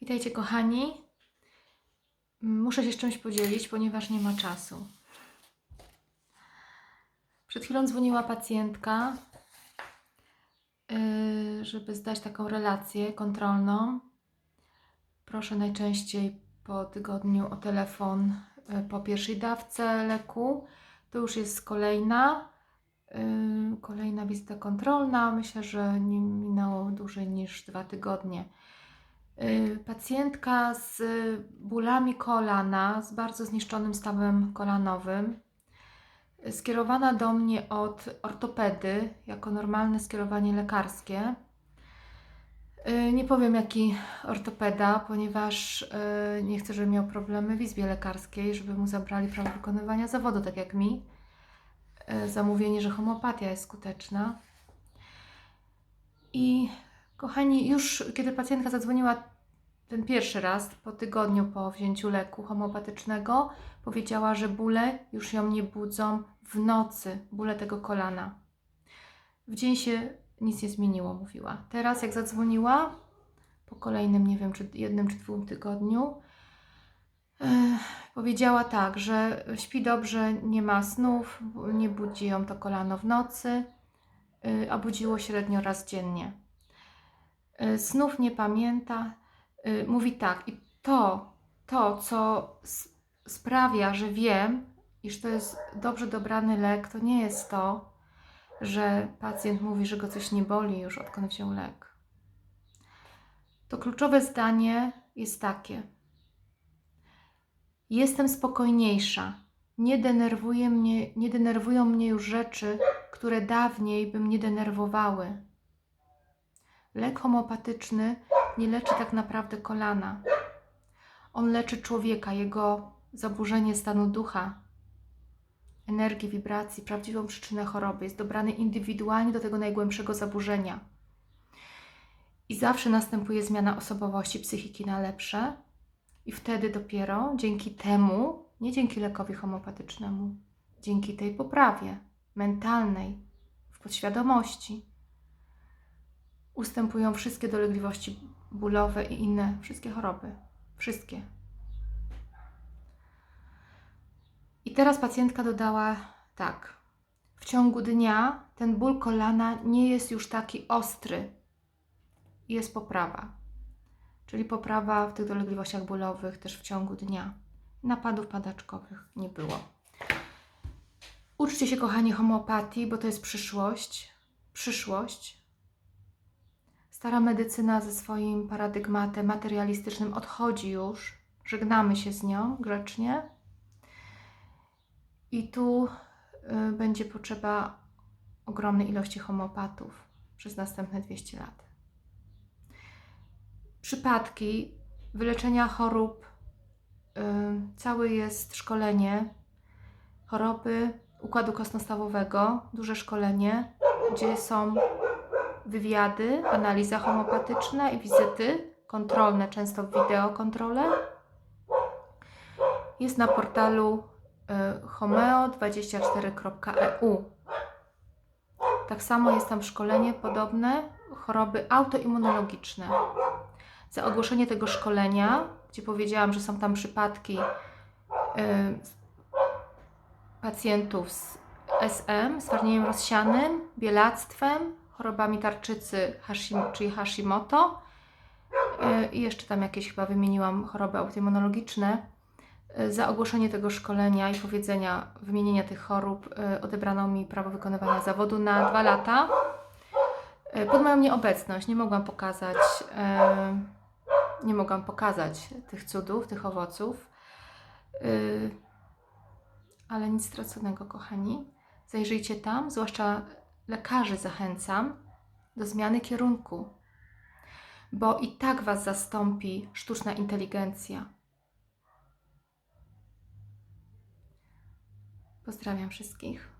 Witajcie kochani. Muszę się z czymś podzielić, ponieważ nie ma czasu. Przed chwilą dzwoniła pacjentka, yy, żeby zdać taką relację kontrolną. Proszę najczęściej po tygodniu o telefon yy, po pierwszej dawce leku. To już jest kolejna. yy, Kolejna wizyta kontrolna. Myślę, że nie minęło dłużej niż dwa tygodnie. Y, Pacjentka z bólami kolana, z bardzo zniszczonym stawem kolanowym, skierowana do mnie od ortopedy jako normalne skierowanie lekarskie. Y, Nie powiem jaki ortopeda, ponieważ y, nie chcę, żeby miał problemy w izbie lekarskiej, żeby mu zabrali prawo wykonywania zawodu, tak jak mi. Zamówienie, że homeopatia jest skuteczna. I Kochani, już kiedy pacjentka zadzwoniła ten pierwszy raz, po tygodniu po wzięciu leku homeopatycznego, powiedziała, że bóle już ją nie budzą w nocy, bóle tego kolana. W dzień się nic nie zmieniło, mówiła. Teraz, jak zadzwoniła, po kolejnym, nie wiem, czy jednym czy dwóm tygodniu, eh, powiedziała tak, że śpi dobrze, nie ma snów, nie budzi ją to kolano w nocy, y, a budziło średnio raz dziennie. Y, snów nie pamięta. Y, Mówi tak, i to, to, co sprawia, że wiem, iż to jest dobrze dobrany lek, to nie jest to, że pacjent mówi, że go coś nie boli już odkąd wziął lek. To kluczowe zdanie jest takie. Jestem spokojniejsza. Nie, denerwuje mnie, nie denerwują mnie już rzeczy, które dawniej by mnie denerwowały. Lek homeopatyczny nie leczy tak naprawdę kolana. On leczy człowieka, jego zaburzenie stanu ducha, energii, wibracji, prawdziwą przyczynę choroby. Jest dobrany indywidualnie do tego najgłębszego zaburzenia. I zawsze następuje zmiana osobowości, psychiki na lepsze. I wtedy dopiero dzięki temu, nie dzięki lekowi homeopatycznemu, dzięki tej poprawie mentalnej, w podświadomości, ustępują wszystkie dolegliwości bólowe i inne, wszystkie choroby. Wszystkie. I teraz pacjentka dodała tak. W ciągu dnia ten ból kolana nie jest już taki ostry. Jest poprawa. Czyli poprawa w tych dolegliwościach bólowych też w ciągu dnia. Napadów padaczkowych nie było. Uczcie się, kochani, homeopatii, bo to jest przyszłość. Przyszłość. Stara medycyna ze swoim paradygmatem materialistycznym odchodzi już. Żegnamy się z nią grzecznie. I tu y, będzie potrzeba ogromnej ilości homeopatów przez następne 200 lat. Przypadki wyleczenia chorób, y, całe jest szkolenie choroby układu kostno-stawowego, duże szkolenie, gdzie są wywiady, analiza homeopatyczna i wizyty kontrolne, często wideokontrole. Jest na portalu y, homeo24.eu. Tak samo jest tam szkolenie podobne, choroby autoimmunologiczne. Za ogłoszenie tego szkolenia, gdzie powiedziałam, że są tam przypadki y, pacjentów z SM, z rozsianym, bielactwem, chorobami tarczycy Hashim, czyli Hashimoto yy, i jeszcze tam jakieś chyba wymieniłam choroby autoimmunologiczne. Yy, Za ogłoszenie tego szkolenia i powiedzenia, wymienienia tych chorób yy, odebrano mi prawo wykonywania zawodu na dwa lata. Pod moją nieobecność nie mogłam pokazać, nie mogłam pokazać tych cudów, tych owoców. Ale nic straconego, kochani. Zajrzyjcie tam, zwłaszcza lekarzy zachęcam do zmiany kierunku, bo i tak Was zastąpi sztuczna inteligencja. Pozdrawiam wszystkich.